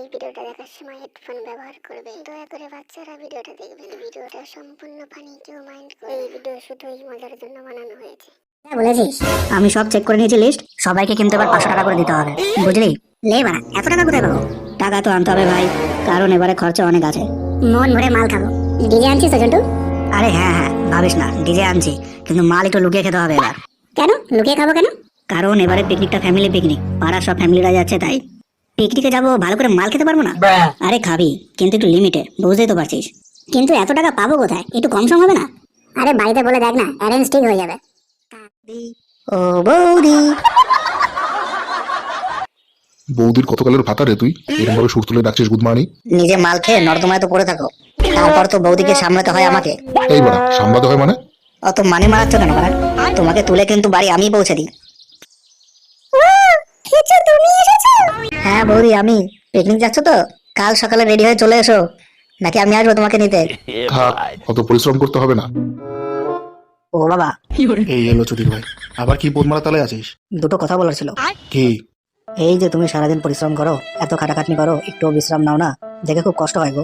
এই ভিডিওটা দেখার সময় হেডফোন ব্যবহার করবে। দয়া করে বাচ্চারা ভিডিওটা দেখবেন। ভিডিওটা সম্পূর্ণ ফানি কেউ মাইন্ড করে এই ভিডিও শুধুই মজার জন্য বানানো হয়েছে। হ্যাঁ বলেছিস। আমি সব চেক করে নিয়েছি লিস্ট সবাইকে কিন্তু এবার পাঁচশো টাকা করে দিতে হবে। বুঝলি? লে বাড়া এত টাকা কোথায় পাবো? টাকা তো আনতে হবে ভাই। কারণ এবারে খরচা অনেক আছে। মন ভরে মাল খাব। ডিজে আনছিস তো আরে হ্যাঁ হ্যাঁ ভাবিস না। ডিজে আনছি। কিন্তু মাল একটু লুকিয়ে খেতে হবে এবার। কেন? লুকিয়ে খাব কেন? কারণ এবারে পিকনিকটা ফ্যামিলি পিকনিক পাড়ার সব ফ্যামিলিরা যাচ্ছে তাই। পিকনিকে যাব ভালো করে মাল খেতে পারব না? আরে খাবি কিন্তু একটু লিমিটে বুঝতেই তো পারছিস। কিন্তু এত টাকা পাবো কোথায়? একটু কম সম হবে না? আরে বাড়িতে বলে দেখ না অ্যারেঞ্জ ঠিক হয়ে যাবে। ও বৌদি। বৌদির কতকালের ভাতা রে তুই? এরকম ভাবে সুর তুলে ডাকছিস গুদমানি। নিজে মাল খেয়ে নর্দমায় তো পড়ে থাকো। তারপর তো বৌদিকে সামলাতে হয় আমাকে। এই বাড়া সামলাতে হয় মানে? অত মানে মারাচ্ছ কেন বাড়া। তোমাকে তুলে কিন্তু বাড়ি আমি পৌঁছে দিই। হ্যাঁ বৌদি আমি। পিকনিক যাচ্ছ তো? কাল সকালে রেডি হয়ে চলে এসো। নাকি আমি আসব তোমাকে নিতে? থাক অত পরিশ্রম করতে হবে না। ও বাবা। এই এলো চুরির ভাই। আবার কি বোধমারা তালে আছিস? দুটো কথা বলার ছিল। কি? এই যে তুমি সারাদিন পরিশ্রম করো এত খাটাখাটনি করো একটু বিশ্রাম নাও না। দেখে খুব কষ্ট হয় গো।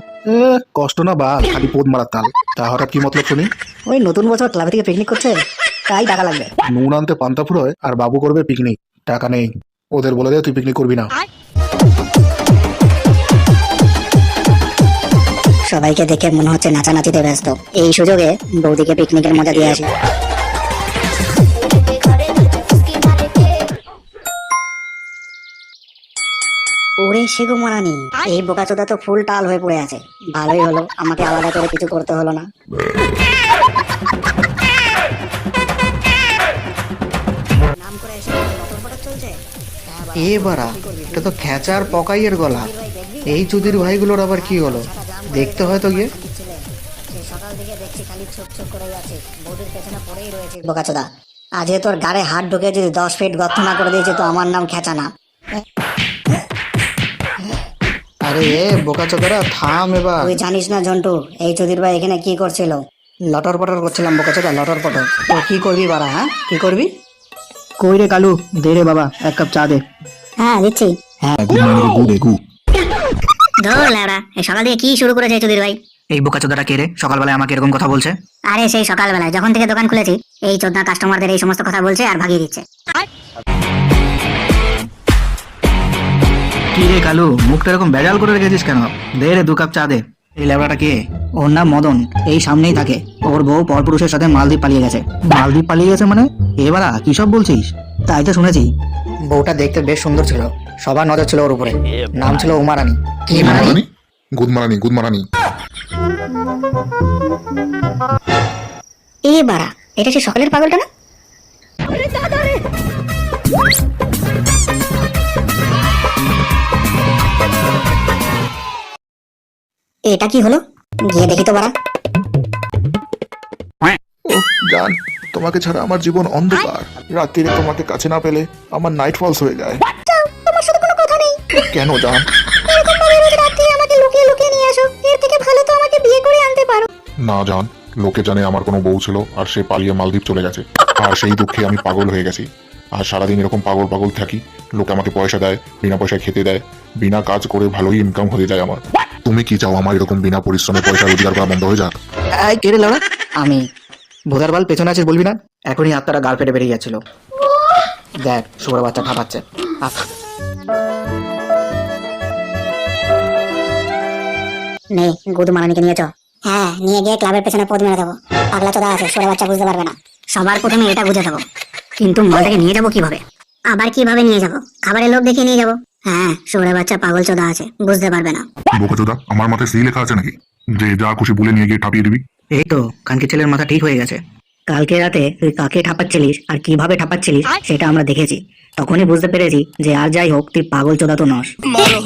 কষ্ট না বাল খালি পোদ মারার তাল। তা হঠাৎ কি মতলব শুনি? ওই নতুন বছর ক্লাবে থেকে পিকনিক করছে তাই টাকা লাগবে। নুন আনতে পান্তা ফুরোয় আর বাবু করবে পিকনিক টাকা নেই। ওদের বলে দে তুই পিকনিক করবি না। সবাইকে দেখে মনে হচ্ছে নাচানাচিতে ব্যস্ত। এই সুযোগে বৌদিকে পিকনিকের মজা দিয়ে আসি। ওরে সেগো মারানি এই বোকাচোদা তো ফুল টাল হয়ে পড়ে আছে। ভালোই হলো আমাকে আলাদা করে কিছু করতে হলো না। এ বাড়া এটা তো খেঁচার পকাইয়ের গলা। এই চুদির ভাইগুলোর আবার কি হলো? দেখতে হয় তো গিয়ে। সকাল থেকে দেখছি খালি ছোপ ছোপ করে যাচ্ছে বৌদির পেছনে পড়েই রয়েছে বোকাচোদা আজকে তোর গাড়ে হাত ঢুকে যদি দশ ফিট গর্ত না করে দিয়েছে তো আমার নাম খেঁচা না। আরে এ বোকা চোদারা থাম এবার। তুই জানিস না জন্টু এই চুদির ভাই এখানে কি করছিল? লটর পটর করছিলাম বোকাচোদা লটর পটর। তো কি করবি বাড়া হ্যাঁ? কি করবি? কই রে কালু? দে রে বাবা এক কাপ চা দে। হ্যাঁ দিচ্ছি। গুদমানি গু দে গু ধর ল্যাবড়া এই সকাল থেকে কি শুরু করেছে চৌধুরী ভাই? এই বোকা কে রে? সকালবেলায় আমাকে এরকম কথা বলছে? আরে সেই সকালবেলায় যখন থেকে দোকান খুলেছি এই কাস্টমারদের এই সমস্ত কথা বলছে আর ভাগিয়ে দিচ্ছে। কি রে কালু মুখটা এরকম বেজাল করে রেখেছিস কেন? দে রে দু কাপ চা দে। এই ল্যাবড়াটা কে? ওর নাম মদন এই সামনেই থাকে। ওর বউ পরপুরুষের সাথে মালদ্বীপ পালিয়ে গেছে। মালদ্বীপ পালিয়ে গেছে মানে? এবারা কি সব বলছিস? তাই তো শুনেছি। বউটা দেখতে বেশ সুন্দর ছিল। সবার নজর ছিল ওর উপরে। নাম ছিল উমারানি। কি গুদমারানি গুদমারানি গুদমারানি। এ বাড়া এটা সে সকালের পাগলটা না? এটা কি হলো? গিয়ে দেখি তো বাড়া। ও জান। তোমাকে ছাড়া আমার জীবন অন্ধকার। রাত্রিরে তোমাকে কাছে না পেলে আমার নাইট ফলস হয়ে যায়। তোমার সাথে কোনো কথা নেই। কেন জান? এরকম ভাবে রোজ রাত্রে আমাকে লুকিয়ে লুকিয়ে নিয়ে আসো। এর থেকে ভালো তো আমাকে বিয়ে করে আনতে পারো। না জান লোকে জানে আমার কোনো বউ ছিল আর সে পালিয়ে মালদ্বীপ চলে গেছে। আর সেই দুঃখে আমি পাগল হয়ে গেছি। আর সারাদিন এরকম পাগল পাগল থাকি লোকে আমাকে পয়সা দেয় বিনা পয়সায় খেতে দেয় বিনা কাজ করে ভালোই ইনকাম হয়ে যায় আমার। তুমি কি চাও আমার এরকম বিনা পরিশ্রমে পয়সা রোজগার করা বন্ধ হয়ে যাক? এই কে রে আমি ভোদার বাল পেছনে আছিস বলবি না? এখনই আত্মারা গাল পেটে বেরিয়ে যাচ্ছিল দেখ শুয়োর বাচ্চা খাপাচ্ছে আহ, নে গুদু মারানিকে নিয়ে চ হ্যাঁ নিয়ে গিয়ে ক্লাবের পেছনে পদ মেরে দেবো। পাগলা চোদা আছে সরে বাচ্চা বুঝতে পারবে না। সবার প্রথমে এটা বুঝে দেবো কিন্তু মালটাকে নিয়ে যাব কীভাবে? আবার কীভাবে নিয়ে যাব? খাবারের লোক দেখিয়ে নিয়ে যাব? হ্যাঁ সরে বাচ্চা পাগল চোদা আছে বুঝতে পারবে না। বোকাচোদা আমার মাথায় সেই লেখা আছে নাকি? যে যা খুশি বলে নিয়ে গিয়ে ঠাপিয়ে দিবি। এই তো কানকি ছেলের মাথা ঠিক হয়ে গেছে কালকে রাতে তুই কাকে ঠাপাচ্ছিলিস আর কীভাবে ঠাপাচ্ছিলিস সেটা আমরা দেখেছি তখনই বুঝতে পেরেছি যে আর যাই হোক তুই পাগল চোদা তো নস मारो